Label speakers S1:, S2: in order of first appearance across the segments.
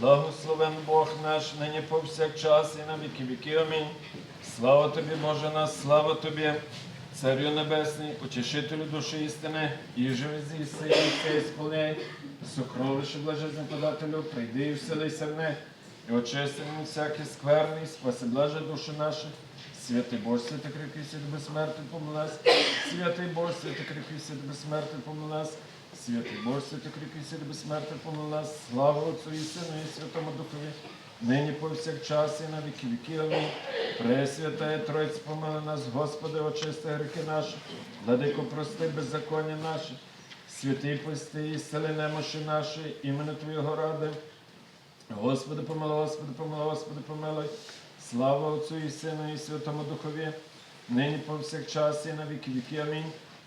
S1: Благословен Бог наш, нині повсякчас і на віки віки. Амінь. Слава тобі, Боже наш, слава тобі, Царю Небесний, утішителю душі істини, і зі сили, і ісполняй, сокровище блажезне подателю, прийди і вселися в них, і очисти нам всякий скверний, спаси блаже душі наші. Святий Боже, святий кріпкий, святий безсмертний помилась. Святий Боже, святий кріпкий, святий безсмертний помилась. Святий Боже, святий кріпкий, святий безсмертний помилась. Слава Отцю і Сину і Святому Духові, нині повсякчас і на віки віки. Амінь. Пресвятая Тройця, помили нас, Господи, очисти гріхи наші, владико, прости беззаконня наші. Святий пости і сели немощі наші, іменно Твоєго ради. Господи, помилуй, Господи, помилуй, Господи, помилуй. Слава Отцю і Сину і Святому Духові, нині повсякчас і на віки віки. Амінь.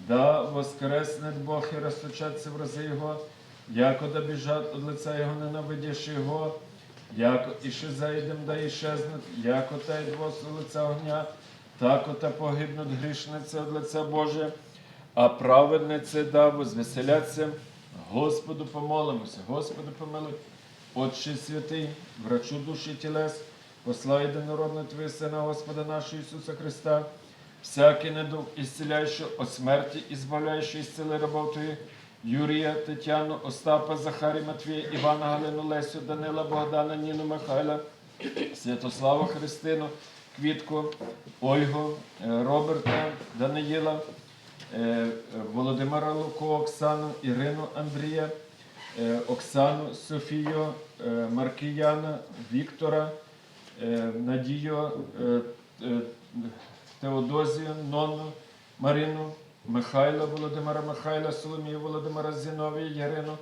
S1: Да воскресне Бог і розточаться в рази Його, яко да біжать від лиця Його ненавидящі Його, яко іще зайдем, да іщезнуть, яко та й двос від лиця огня, тако та погибнуть грішниці від лиця Боже, а праведниці да возвеселяться. Господу помолимося, Господи помилуй. Отче святий, врачу душі тілес, послай єдинородного Твого Сина, Господа нашого Ісуса Христа, всякий недуг ісціляючи от смерті, ізбавляючи ісцели рабов Твоїх, Юрія, Тетяну, Остапа, Захарі, Матвія, Івана, Галину, Лесю, Данила, Богдана, Ніну, Михайла, Святослава Христину, Квітку, Ольгу, е, Роберта, Даниїла, е, Володимира Луко, Оксану, Ірину, Андрія, е, Оксану, Софію, Маркіяна, Віктора, Надію, Теодозію, Нонну, Марину, Михайла, Володимира Михайла, Соломію, Володимира Зіновія, Ярину,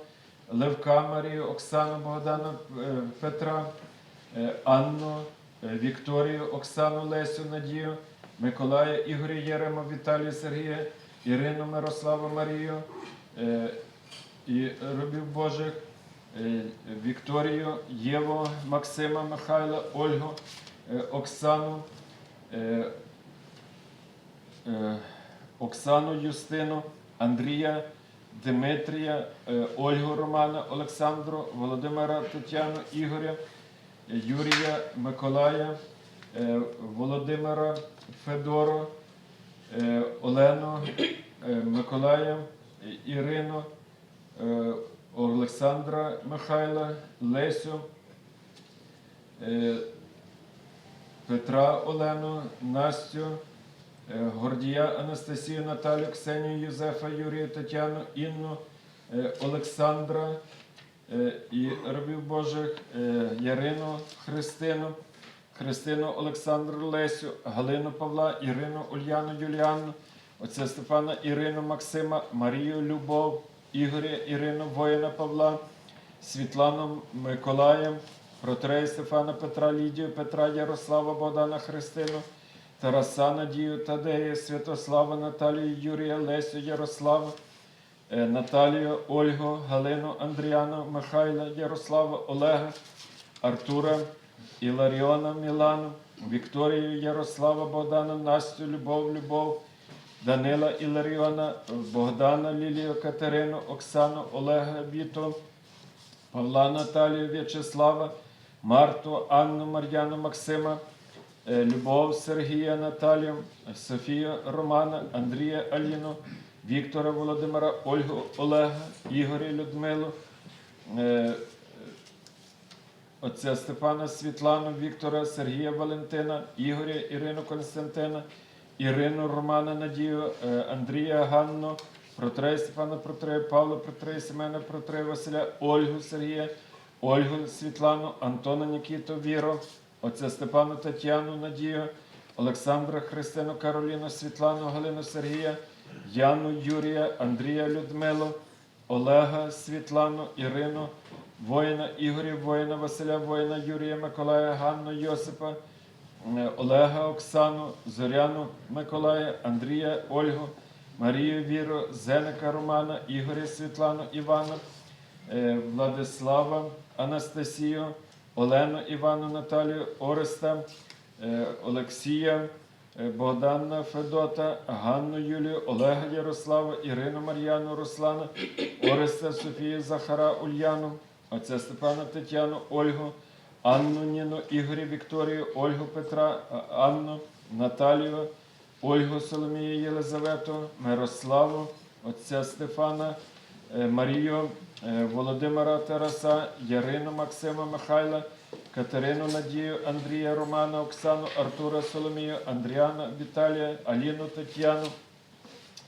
S1: Левка Марію, Оксану, Богдана, е, Петра, е, Анну, е, Вікторію, Оксану, Лесю, Надію, Миколая, Ігоря Єрема, Віталія Сергія, Ірину, Мирославу, Марію і робів Божих, Вікторію, Єву, Максима, Михайла, Ольгу, Оксану, Оксану Юстину, Андрія, Дмитрія, е, Ольгу Романа, Олександру, Володимира Тетяну, Ігоря, е, Юрія, Миколая, е, Володимира Федору, е, Олену, е, Миколая, е, Ірину, е, Олександра Михайла, Лесю, е, Петра Олену, Настю, е, Гордія Анастасію, Наталю, Ксенію, Юзефа, Юрію, Тетяну, Інну, е, Олександра е, і рабів Божих, е, Ярину, Христину, Христину Олександру Лесю, Галину Павла, Ірину Ульяну Юліану, отця Стефана Ірину Максима, Марію Любов, Ігоря Ірину Воїна Павла, Світлану Миколая, Протрея Стефана Петра, Лідію, Петра, Ярослава, Богдана Христину, Тараса Надію, Тадея, Святослава, Наталію, Юрія, Лесю, Ярослава, е, Наталію, Ольгу, Галину, Андріану, Михайла, Ярослава, Олега, Артура, Іларіона, Мілану, Вікторію, Ярослава, Богдана, Настю, Любов, Любов, Данила Іларіона, Богдана, Лілію, Катерину, Оксану, Олега, Віту, Павла Наталію, В'ячеслава, Марту, Анну, Мар'яну, Максима, Любов, Сергія, Наталію, Софію, Романа, Андрія, Аліну, Віктора, Володимира, Ольгу, Олега, Ігоря, Людмилу, е, отця Степана, Світлану, Віктора, Сергія, Валентина, Ігоря, Ірину, Константина, Ірину, Романа, Надію, е, Андрія, Ганну, Протрея Степана, Протрея, Павла, Протрея, Семена, Протрея, Василя, Ольгу, Сергія, Ольгу, Світлану, Антона, Нікіту, Віру, отця Степану, Тетяну, Надію, Олександра, Христину, Кароліну, Світлану, Галину, Сергія, Яну, Юрія, Андрія, Людмилу, Олега, Світлану, Ірину, воїна Ігоря, воїна Василя, воїна Юрія, Миколая, Ганну, Йосипа, е, Олега, Оксану, Зоряну, Миколая, Андрія, Ольгу, Марію, Віру, Зеника, Романа, Ігоря, Світлану, Івана, е, Владислава, Анастасію, Олену, Івану, Наталію, Ореста, е, Олексія, е, Богдана Федота, Ганну Юлію, Олега Ярослава, Ірину Мар'яну, Руслана, Ореста Софію, Захара, Ульяну, отця Степана Тетяну, Ольгу, Анну Ніну, Ігоря Вікторію, Ольгу Петра, Анну, Наталію, Ольгу Соломію Єлизавету, Мирославу, отця Стефана, е, Марію, Володимира Тараса, Ярину Максима Михайла, Катерину Надію, Андрія Романа, Оксану, Артура Соломію, Андріана Віталія, Аліну Тетяну,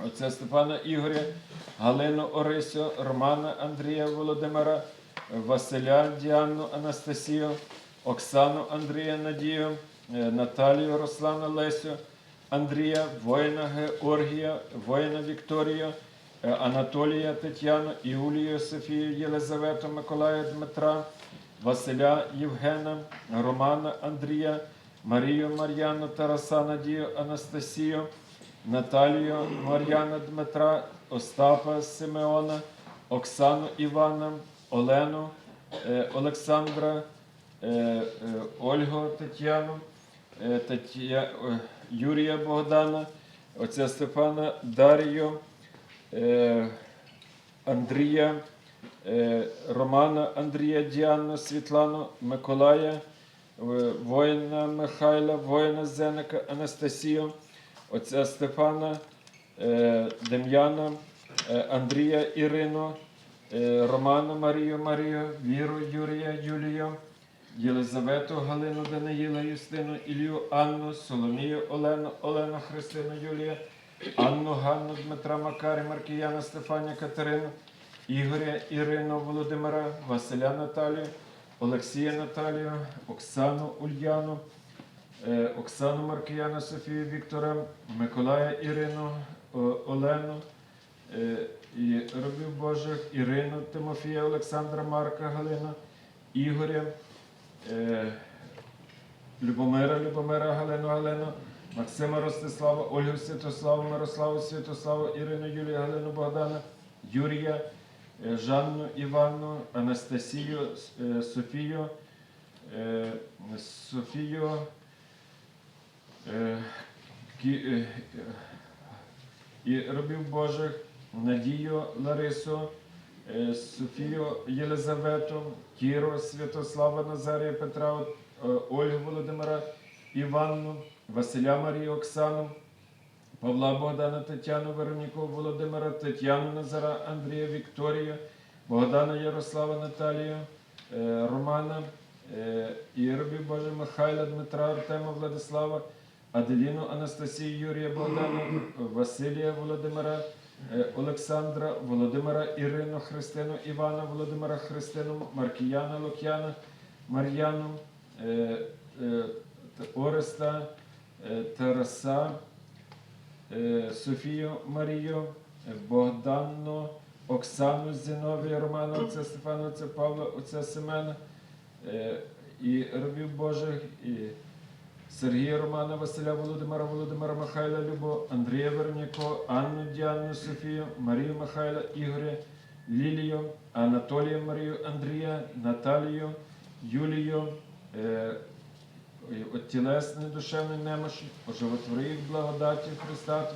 S1: отця Степана Ігоря, Галину Орисю, Романа Андрія Володимира, Василя Діану Анастасію, Оксану Андрія Надію, е, Наталію Руслана Лесю, Андрія, воїна Георгія, воїна Вікторію, е, Анатолія Тетяну, Іулію Софію, Єлизавету, Миколая Дмитра, Василя Євгена, Романа Андрія, Марію Мар'яну, Тараса Надію, Анастасію, Наталію Мар'яна Дмитра, Остапа Симеона, Оксану Івана, Олену, е, Олександра, е, е, Ольгу Тетяну, е, Тетя, е, Юрія Богдана, отця Стефана Дарію, е, Андрія, е, Романа Андрія Діану, Світлану, Миколая, е, воїна Михайла, воїна Зеника, Анастасію, отця Стефана, е, Дем'яна, е, Андрія Ірину, е, Романа Марію Марію, Віру Юрія Юлію, Єлизавету Галину Даниїла Юстину, Ілію Анну, Соломію Олену, Олену Христину Юлія, Анну Ганну Дмитра Макарі, Маркіяна Стефанія Катерину, Ігоря Ірину Володимира, Василя Наталію, Олексія Наталію, Оксану Ульяну, е, Оксану Маркіяна Софію Віктора, Миколая Ірину, Олену, е, і робів Божих, Ірину Тимофія, Олександра Марка Галина, Ігоря, е, Любомира, Любомира, Галину, Галину, Максима Ростислава, Ольгу Святославу, Мирославу Святославу, Ірину Юлію, Галину Богдана, Юрія, е, Жанну Іванну, Анастасію, е, Софію, е, Софію, і робів Божих, Надію Ларису, Софію Єлизавету, Кіру Святослава Назарія Петра, Ольгу Володимира Іванну, Василя Марію Оксану, Павла Богдана Тетяну, Вероніку Володимира, Тетяну Назара, Андрія Вікторію, Богдана Ярослава Наталію, е, Романа, е, і робів Боже Михайла Дмитра, Артема Владислава, Аделіну Анастасію Юрія Богдана, Василія Володимира, е, Олександра, Володимира Ірину, Христину Івана, Володимира Христину, Маркіяна Лук'яна, Мар'яну, Ореста, Тараса, е, Софію Марію, е, Богданну, Оксану Зіновія, Романа, отця Стефана, отця Павла, отця Семена, е, і робів Божих, і Сергія Романа, Василя Володимира, Володимира Михайла, Любо, Андрія Вероніко, Анну Діану, Софію, Марію Михайла, Ігоря, Лілію, Анатолія Марію, Андрія, Наталію, Юлію, е, от тілесне душевне немощі, оживотвори їх благодаті Христа,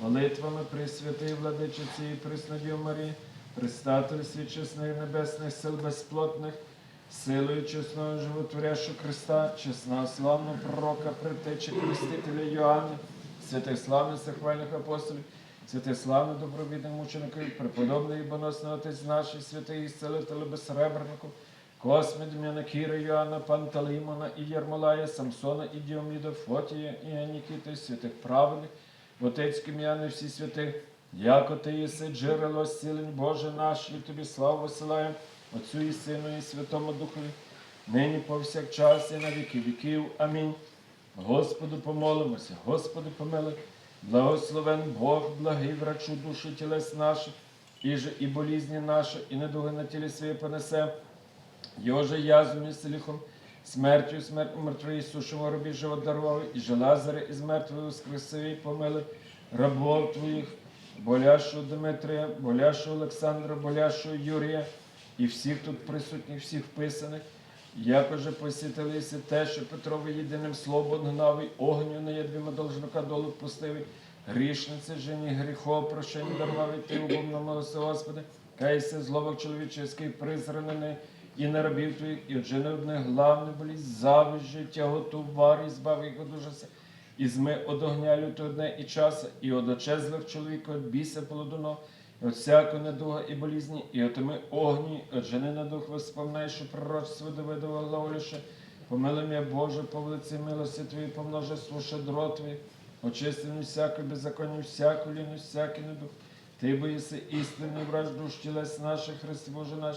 S1: молитвами Пресвятої Владичиці і Преснодів Марії, Предстательстві чесних небесних сил безплотних, силою чесного животворящого Христа, чесного славного пророка, притечі Хрестителя Йоанна, святих славних захвальних апостолів, святих славних добровідних мучеників, преподобний і боносний отець наш, і святий ісцелитель безсребренику, Косми, Дем'яна, Кіра, Йоанна, Панталеймона і Єрмолая, Самсона і Діоміда, Фотія і Анікіти, святих праведних, Отець Кім'яни, всі святих, яко ти єси джерело зцілень Боже наш, і тобі славу висилаємо, Отцю і Сину, і Святому Духові, нині повсякчас і на віки віків. Амінь. Господу помолимося, Господи помилуй, благословен Бог, благий врачу душі тілес наших, і же і болізні наші, і недуги на тілі своє понесе. Його же язвами селихом, смертю смерть мертвої сушимо робі живот і же Лазаря із мертвої воскресив і помили рабов твоїх, болящого Дмитрія, болящого Олександра, болящого Юрія і всіх тут присутніх, всіх вписаних. Якоже посітилися те, що Петрові єдиним словом гнав, і огню на ядвіма должника долу пустивий, грішниці жені гріхов, прощення дарував, і ти убом молося, Господи, кайся зловок чоловіческий призранений, і на рабів твоїх, і отже не одне главне болість, зависть, тяготу, вар, і збав їх ужаса, і зми од огня лютого дне і часа, і од очезлих чоловіка, від біса полудуно, і от всякого недуга і болізні, і отими огні, от жени на дух воспоминай, що пророчество Давидова глаголіше, помили мене, Боже, по велиці милості Твої, помножи слуша дро Твої, очисти мені всяке всяку ліну, всякий недух. Ти боїси істинний враж душ тілес наших, Христи Боже наш,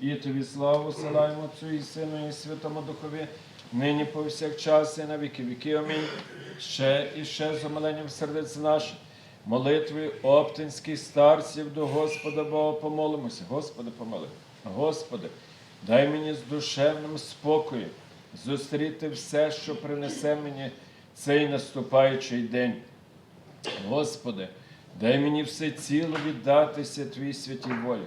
S1: і Тобі славу силаємо Отцю і Сину, і Святому Духові, нині повсякчас, і на віки віки. Амінь. Ще і ще з омиленням сердець наших, молитви оптинських старців до Господа Бога помолимося. Господи, помоли. Господи, дай мені з душевним спокоєм зустріти все, що принесе мені цей наступаючий день. Господи, дай мені все ціло віддатися Твій святій волі.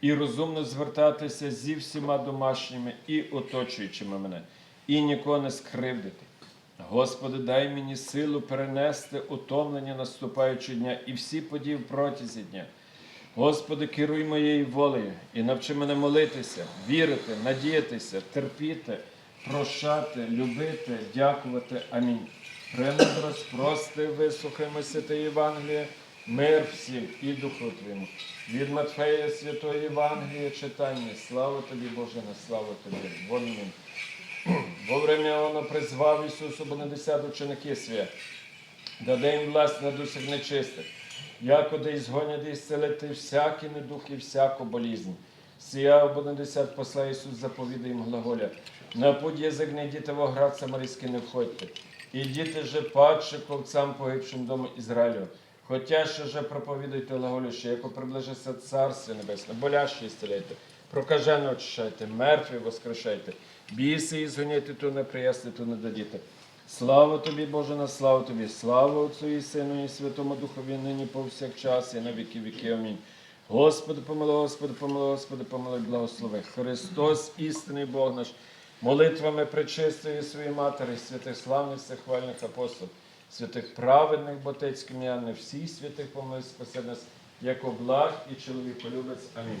S1: і розумно звертатися зі всіма домашніми і оточуючими мене, і нікого не скривдити. Господи, дай мені силу перенести утомлення наступаючого дня і всі події в протязі дня. Господи, керуй моєю волею і навчи мене молитися, вірити, надіятися, терпіти, прощати, любити, дякувати. Амінь. Премудрость, прости, вислухаймо святе Євангеліє, мир всім і Духу Твоєму. Від Матфея Святої Євангелія читання. Слава тобі, Боже, на славу тобі. Амінь. Во время воно призвав Ісусу Бонадесят ученики свя, даде їм власть над усіх нечистих, якоди ізгонять і зцелити всякий недух і всяку болізнь. Сія Бонадесят посла Ісус заповідає їм глаголя. На путь язик не йдіте в оград самарійський не входьте. Ідіте же падше ковцам погибшим дому Ізраїлю. Хотя ще же проповідуйте глаголю, що яко приближиться Царство Небесне, болящі ісцеляйте, прокажено очищайте, мертві воскрешайте, біси і згоняйте, то не приясти, то не дадіте. Слава тобі, Боже, на славу тобі, слава Отцю і Сину, і Святому Духові, нині повсякчас, і на віки віки. Амінь. Господи, помилуй, Господи, помилуй, Господи, помилуй, благослови. Христос, істинний Бог наш, молитвами пречистої своєї Матері, святих славних всехвальних апостолів, святих праведних ботецьких не всіх святих помилуй, спаси нас, як благ і чоловіколюбець. Амінь.